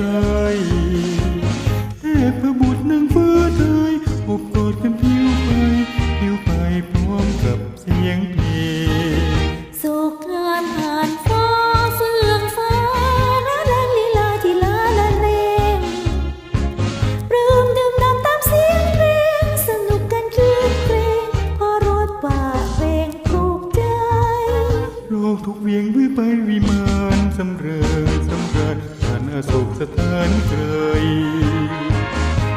มาไกลเทพบุตรนางฟ้าไทยอบกอดกันผิวไปผิวไปพร้อมกับเสียงเพลงสุขงานผ่านฟ้าเฟื่องฟ้าและแรงลีลาที่ลาละเลงปลื้มดื่มด่ำตามเสียงเพลงสนุกกันคลื่นเพลงเพอรถว่าเพลงถูกใจโลกทุกเวียงวิไปวิมานสำเริงสำราญ นอโศกสถานเกย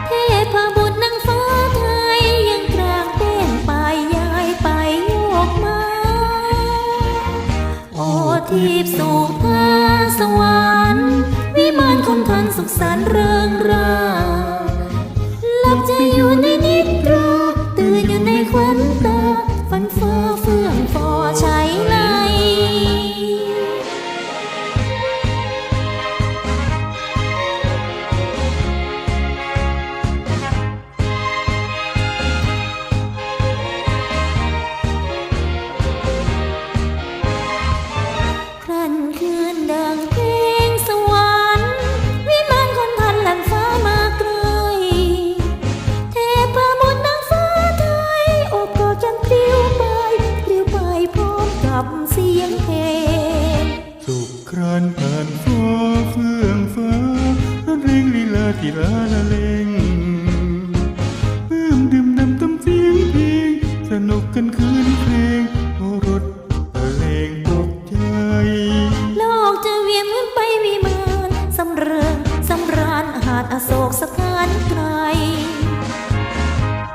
เทพบุตรนางฟ้าไทยยังกลางเต้นไปย้ายไปโยกมา โอทีบสู่ฟ้าสวรรค์วิมานคนทันสุขสันต์เริงราหลับใจอยู่ในนิทราตื่นอยู่ในควันตา สุขครานผ่านฟ้าเฟื่องฟ้าร้อนเร่งลีลาที่ลาละเลงเพิ่มดื่มดำตำเสียงเพลง สนุกกันคืนเพลงโอรถตะเลงตกใจ โลกจะเวียนหมุนไปวิมานสำเริงสำราญหาดอโศกสถานไกล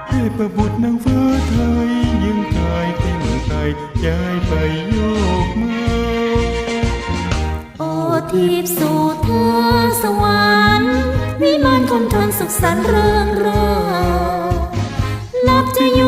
เทพบุตรนางฟ้าไทยยืงกายเต้นไทยย้ายไปโยกมา ทิพย์สู่เธอสวรรค์วิมานคนทนสุขสันต์เริงเร่าลับจะอยู่